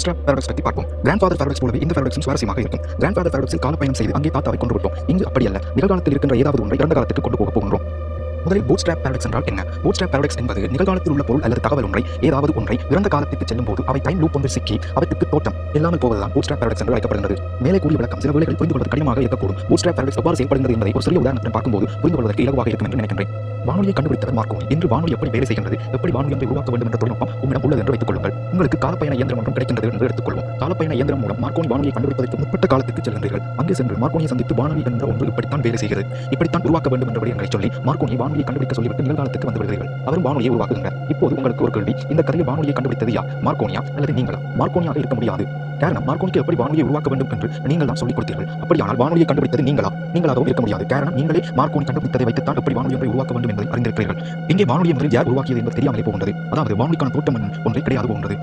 Bootstrap paradox பற்றி பார்ப்போம். Grand father paradox போலவே இந்த பேரடாக்ஸும் சுவாரஸ்யமாக இருக்கும். கிராண்ட் ஃபாதர் பேரடாக்ஸில் காலப்பயணம் செய்து அங்கே தாத்தாவை கொண்டு விட்டோம். இங்கு அப்படியல்ல நிகழ்காலத்தில் இருக்கின்ற ஏதாவது ஒன்றை இறந்த காலத்துக்கு கொண்டு போக போகின்றோம். முதலில் பூட்ஸ்ட்ராப் பேரடாக்ஸ் என்றால் என்ன? பூட்ஸ்ட்ராப் பேரடாக்ஸ் என்பது நிகழ்காலத்தில் உள்ள பொருள் அல்லது தகவல் ஒன்றை ஏதாவது ஒன்றை இறந்த காலத்துக்கு செல்லும் போது அவை டைம் லூப் ஒன்று சிக்கி அவற்றுக்கு தோட்டம் இல்லாமல் போவதுதான் பூட்ஸ்ட்ராப் பேரடாக்ஸ் என்று அழைக்கப்படுகிறது மேலே கூடிய விளக்கம் சில வேலைகள் புரிந்து கொள்வது கடினமாக இருக்கக்கூடும். பூட்ஸ்ட்ராப் பேரடாக்ஸ் எவ்வாறு செயல்படுகிறது என்பதை ஒரு சிறிய உதாரணத்துடன் பார்க்கும்போது புரிந்து கொள்வதற்கு இலவாக இருக்கும் என்று நினைக்கின்றேன். வானொலியை கண்டுபிடித்தவர் மார்க்கோனி இன்று வானொலி எப்படி வேலை செய்கின்றது எப்படி வானொலி ஒன்றை உருவாக்க வேண்டும் என்ற தொழில்நுட்பம் உங்களிடம் உள்ளது என்று வைத்துக் கொள்ளுங்கள். உங்களுக்கு காலப்பயண இயந்திரம் ஒன்றும் கிடைக்கின்றது என்று எடுத்துக்கொள்வோம். காலப்பயண இயந்திரம் மூலம் மார்க்கோனி வானொலியை கண்டுபிடிப்பதற்கு முற்பட்ட காலத்துக்கு செல்கின்றீர்கள். அங்கே சென்று மார்க்கோனியை சந்தித்து வானொலி என்ற ஒன்று இப்படித்தான் வேலை செய்கிறது. இப்படித்தான் உருவாக்க வேண்டும் என்ற விடயங்களை சொல்லி மார்க்கோனி வானொலியை கண்டுபிடிக்க சொல்லிவிட்டு நிகழ்காலத்துக்கு வந்து விடுகிறீர்கள். அவர் வானொலியை உருவாக்குகின்றனர் இப்போது உங்களுக்கு ஒரு கேள்வி இந்த கதையில் வானொலியை கண்டுபிடித்தது யார்? மார்க்கோனியா அல்லது நீங்களா? மார்க்கோனியாக இருக்க முடியாது. காரணம் மார்க்கோனுக்கு எப்படி வானொலியை உருவாக்க வேண்டும் என்று நீங்கள் தான் சொல்லிக் கொடுத்தீர்கள். அப்படியானால் வானொலியை கண்டுபிடித்தது நீங்களா நீங்களாகவும் இருக்க முடியாது. காரணம் நீங்களே மார்க்கோனி கண்டுபிடித்ததை வைத்துத்தான் எப்படி வானொலி ஒன்றை உருவாக்க வேண்டும் என்பதை அறிந்திருக்கிறீர்கள். இங்கே வானொலி முதலில் யார் உருவாக்கியது என்பது தெரியாமலே போகின்றது. அதாவது வானொலிக்கான தோட்டம் ஒன்றை கிடையாது போகின்றது.